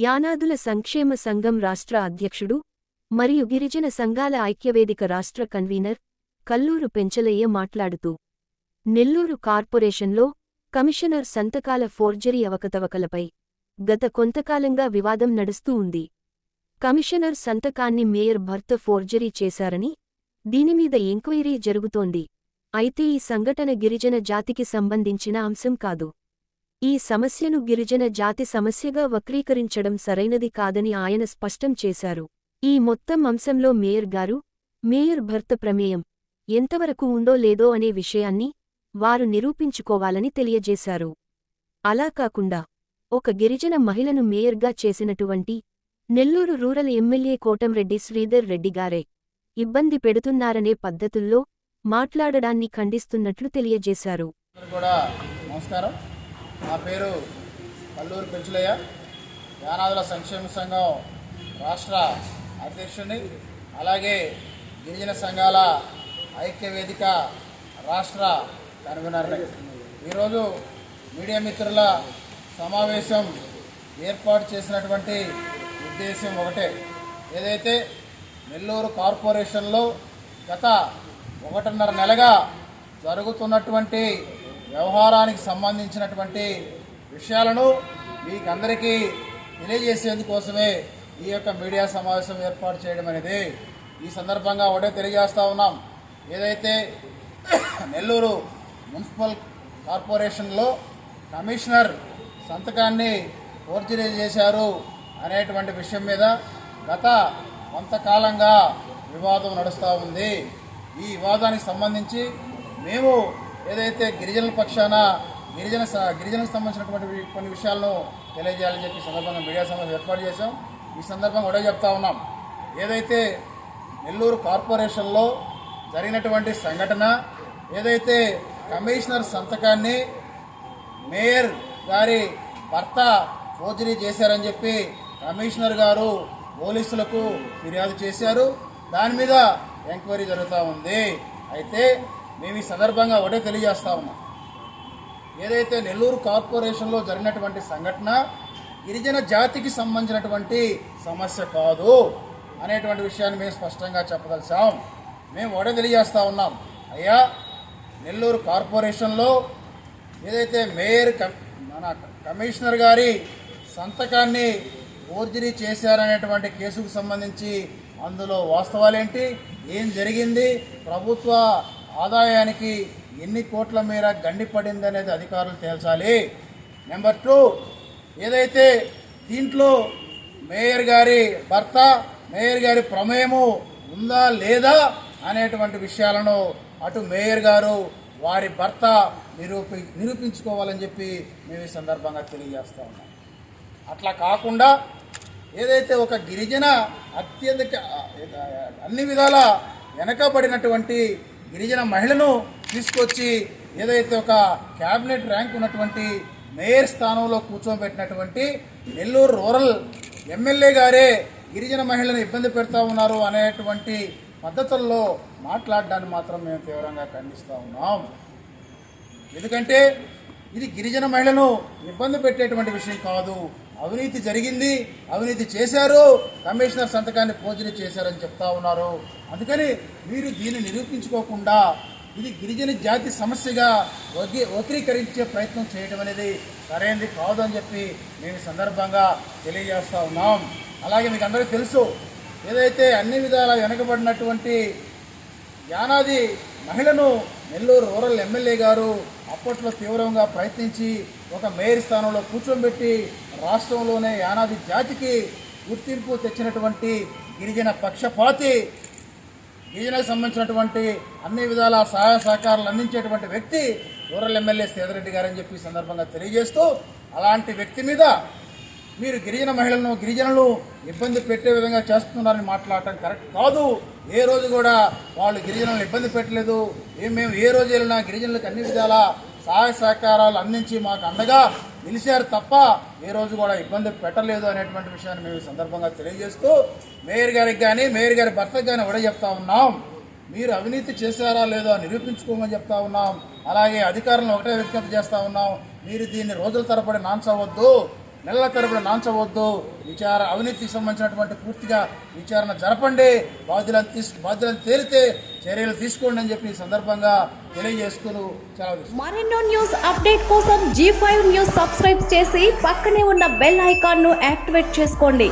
యానాదుల సంక్షేమ సంఘం రాష్ట్ర అధ్యక్షుడు మరియు గిరిజన సంఘాల ఐక్యవేదిక రాష్ట్ర కన్వీనర్ కల్లూరు పెంచలయ్య మాట్లాడుతూ నెల్లూరు కార్పొరేషన్లో కమిషనర్ సంతకాల ఫోర్జరీ అవకతవకలపై గత కొంతకాలంగా వివాదం నడుస్తూ ఉంది. కమిషనర్ సంతకాన్ని మేయర్ భర్త ఫోర్జరీ చేశారని దీనిమీద ఎంక్వైరీ జరుగుతోంది. అయితే ఈ సంఘటన గిరిజన జాతికి సంబంధించిన అంశం కాదు. ఈ సమస్యను గిరిజన జాతి సమస్యగా వక్రీకరించడం సరైనది కాదని ఆయన స్పష్టం చేశారు. ఈ మొత్తం అంశంలో మేయర్ గారు మేయర్ భర్త ప్రమేయం ఎంతవరకు ఉందో లేదో అనే విషయాన్ని వారు నిరూపించుకోవాలని తెలియజేశారు. అలా కాకుండా ఒక గిరిజన మహిళను మేయర్గా చేసినటువంటి నెల్లూరు రూరల్ ఎమ్మెల్యే కోటంరెడ్డి శ్రీధర్ రెడ్డిగారే ఇబ్బంది పెడుతున్నారనే పద్ధతుల్లో మాట్లాడడాన్ని ఖండిస్తున్నట్లు తెలియజేశారు. నమస్కారం. నా పేరు కల్లూరు పెంచులయ్య. యానాదుల సంక్షేమ సంఘం రాష్ట్ర అధ్యక్షుడిని అలాగే గిరిజన సంఘాల ఐక్య వేదిక రాష్ట్ర కన్వీనర్ని. ఈరోజు మీడియా మిత్రుల సమావేశం ఏర్పాటు చేసినటువంటి ఉద్దేశం ఒకటే. ఏదైతే నెల్లూరు కార్పొరేషన్లో గత ఒకటిన్నర నెలగా జరుగుతున్నటువంటి వ్యవహారానికి సంబంధించినటువంటి విషయాలను మీకు అందరికీ తెలియజేసేందుకోసమే ఈ యొక్క మీడియా సమావేశం ఏర్పాటు చేయడం అనేది. ఈ సందర్భంగా ఒకటే తెలియజేస్తా ఉన్నాం. ఏదైతే నెల్లూరు మున్సిపల్ కార్పొరేషన్లో కమిషనర్ సంతకాన్ని ఫోర్జరీ చేశారు అనేటువంటి విషయం మీద గత కొంతకాలంగా వివాదం నడుస్తూ ఉంది. ఈ వివాదానికి సంబంధించి మేము ఏదైతే గిరిజనుల పక్షాన గిరిజన గిరిజనకు సంబంధించినటువంటి కొన్ని విషయాలను తెలియజేయాలని చెప్పి సందర్భంగా మీడియా సమావేశం ఏర్పాటు చేశాం. ఈ సందర్భంగా కూడా చెప్తా ఉన్నాం. ఏదైతే నెల్లూరు కార్పొరేషన్లో జరిగినటువంటి సంఘటన ఏదైతే కమిషనర్ సంతకాన్ని మేయర్ గారి భర్త ఫోర్జరీ చేశారని చెప్పి కమిషనర్ గారు పోలీసులకు ఫిర్యాదు చేశారు. దాని మీద ఎంక్వైరీ జరుగుతూ ఉంది. అయితే మేము ఈ సందర్భంగా ఒకటే తెలియజేస్తా ఉన్నాం. ఏదైతే నెల్లూరు కార్పొరేషన్లో జరిగినటువంటి సంఘటన గిరిజన జాతికి సంబంధించినటువంటి సమస్య కాదు అనేటువంటి విషయాన్ని మేము స్పష్టంగా చెప్పదలిసాం మేము ఒకటే తెలియజేస్తా ఉన్నాం. అయ్యా నెల్లూరు కార్పొరేషన్లో ఏదైతే మేయర్ మన కమిషనర్ గారి సంతకాన్ని ఫోర్జరీ చేశారనేటువంటి కేసుకు సంబంధించి అందులో వాస్తవాలేంటి? ఏం జరిగింది? ప్రభుత్వ ఆదాయానికి ఎన్ని కోట్ల మేర గండిపడింది అనేది అధికారులు తేల్చాలి. నెంబర్ టూ ఏదైతే దీంట్లో మేయర్ గారి భర్త మేయర్ గారి ప్రమేయము ఉందా లేదా అనేటువంటి విషయాలను అటు మేయర్ గారు వారి భర్త నిరూపి నిరూపించుకోవాలని చెప్పి మేము ఈ సందర్భంగా తెలియజేస్తా ఉన్నాం. అట్లా కాకుండా ఏదైతే ఒక గిరిజన అత్యధిక అన్ని విధాల వెనకబడినటువంటి గిరిజన మహిళను తీసుకొచ్చి ఏదైతే ఒక క్యాబినెట్ ర్యాంక్ ఉన్నటువంటి మేయర్ స్థానంలో కూర్చోబెట్టినటువంటి నెల్లూరు రూరల్ ఎమ్మెల్యే గారే గిరిజన మహిళను ఇబ్బంది పెడతా ఉన్నారు అనేటువంటి పద్ధతుల్లో మాట్లాడడాన్ని మాత్రం మేము తీవ్రంగా ఖండిస్తూ ఉన్నాం. ఎందుకంటే ఇది గిరిజన మహిళను ఇబ్బంది పెట్టేటువంటి విషయం కాదు. అవినీతి జరిగింది అవినీతి చేశారు కమిషనర్ సంతకాన్ని పూజలు చేశారని చెప్తా ఉన్నారు. అందుకని మీరు దీన్ని నిరూపించుకోకుండా ఇది గిరిజన జాతి సమస్యగా వగి వక్రీకరించే ప్రయత్నం చేయడం అనేది సరైనది కాదు అని చెప్పి మేము సందర్భంగా తెలియజేస్తా ఉన్నాం. అలాగే మీకు అందరికీ తెలుసు ఏదైతే అన్ని విధాలా వెనకబడినటువంటి యానాది మహిళను నెల్లూరు రూరల్ ఎమ్మెల్యే గారు అప్పట్లో తీవ్రంగా ప్రయత్నించి ఒక మేయర్ స్థానంలో కూర్చోబెట్టి రాష్ట్రంలోనే యానాది జాతికి గుర్తింపు తెచ్చినటువంటి గిరిజన పక్షపాతి గిరిజనకు సంబంధించినటువంటి అన్ని విధాల సహాయ సహకారాలు అందించేటువంటి వ్యక్తి రూరల్ ఎమ్మెల్యే సేదరెడ్డి గారని చెప్పి సందర్భంగా తెలియజేస్తూ అలాంటి వ్యక్తి మీద మీరు గిరిజన మహిళలను గిరిజనులు ఇబ్బంది పెట్టే విధంగా చేస్తున్నారని మాట్లాడటం కరెక్ట్ కాదు. ఏ రోజు కూడా వాళ్ళు గిరిజనులను ఇబ్బంది పెట్టలేదు. మేము ఏ రోజు వెళ్ళినా గిరిజనులకు అన్ని విధాల సహాయ సహకారాలు అందించి మాకు అండగా నిలిచారు తప్ప ఏ రోజు కూడా ఇబ్బంది పెట్టలేదు అనేటువంటి విషయాన్ని మేము ఈ సందర్భంగా తెలియజేస్తూ మేయర్ గారికి కానీ మేయర్ గారి భర్తకు కానీ ఒకటే చెప్తా ఉన్నాం. మీరు అవినీతి చేశారా లేదో నిరూపించుకోమని చెప్తా ఉన్నాం. అలాగే అధికారులను ఒకటే విజ్ఞప్తి చేస్తా ఉన్నాం. మీరు దీన్ని రోజుల తరబడి నాన్సవద్దు నెలల తరపున నాంచవద్దు. విచార అవినీతికి సంబంధించినటువంటి పూర్తిగా విచారణ జరపండి. బాధ్యులను తీసు బాధ్యులను తేలితే చర్యలు తీసుకోండి అని చెప్పి ఈ సందర్భంగా తెలియజేస్తూ చాలా మరెన్నో న్యూస్ అప్డేట్ కోసం జీ ఫైవ్ న్యూస్ సబ్స్క్రైబ్ చేసి పక్కనే ఉన్న బెల్ ఐకాన్ను యాక్టివేట్ చేసుకోండి.